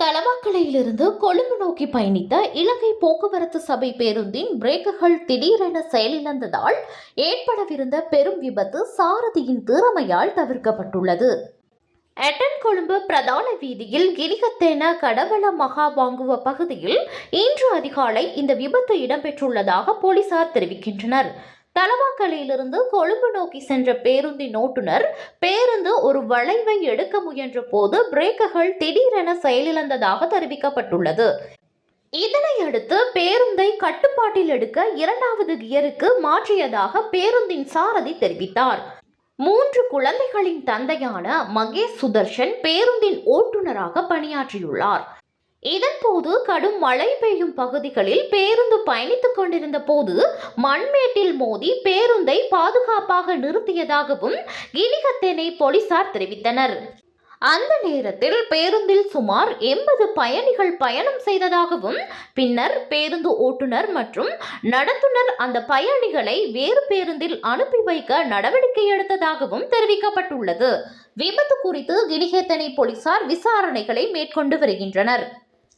தலவாக்கலையிலிருந்து கொழும்பு நோக்கி பயணித்த இலங்கை போக்குவரத்து சபை பேருந்தின் பிரேக்குகள் திடீரென செயலிழந்ததால் ஏற்படவிருந்த பெரும் விபத்து சாரதியின் திறமையால் தவிர்க்கப்பட்டுள்ளது. அட்டன் கொழும்பு பிரதான வீதியில் கிரிகத்தேன கடவள மகா வாங்குவ பகுதியில் இன்று அதிகாலை இந்த விபத்து இடம்பெற்றுள்ளதாக போலீசார் தெரிவிக்கின்றனர். தலவாக்கலையிலிருந்து கொழும்பு நோக்கி சென்ற பேருந்தின் ஓட்டுநர் பேருந்து ஒரு வளைவை எடுக்க முயன்ற போது பிரேக்குகள் திடீரென செயலிழந்ததாக தெரிவிக்கப்பட்டுள்ளது. இதனை அடுத்து பேருந்தை கட்டுப்பாட்டில் எடுக்க இரண்டாவது கியருக்கு மாற்றியதாக பேருந்தின் சாரதி தெரிவித்தார். மூன்று குழந்தைகளின் தந்தையான மகேஷ் சுதர்ஷன் பேருந்தின் ஓட்டுநராக பணியாற்றியுள்ளார். இதன்போது கடும் மழை பெய்யும் பகுதிகளில் பேருந்து பயணித்துக் கொண்டிருந்த போது மண்மேட்டில் மோதி பேருந்தை பாதுகாப்பாக நிறுத்தியதாகவும் கினிகத்தேனை போலீசார் தெரிவித்தனர். அந்த நேரத்தில் பேருந்தில் சுமார் எண்பது பயணிகள் பயணம் செய்ததாகவும் பின்னர் பேருந்து ஓட்டுநர் மற்றும் நடத்துனர் அந்த பயணிகளை வேறு பேருந்தில் அனுப்பி வைக்க நடவடிக்கை எடுத்ததாகவும் தெரிவிக்கப்பட்டுள்ளது. விபத்து குறித்து கினிகேத்தனை போலீசார் விசாரணைகளை மேற்கொண்டு வருகின்றனர்.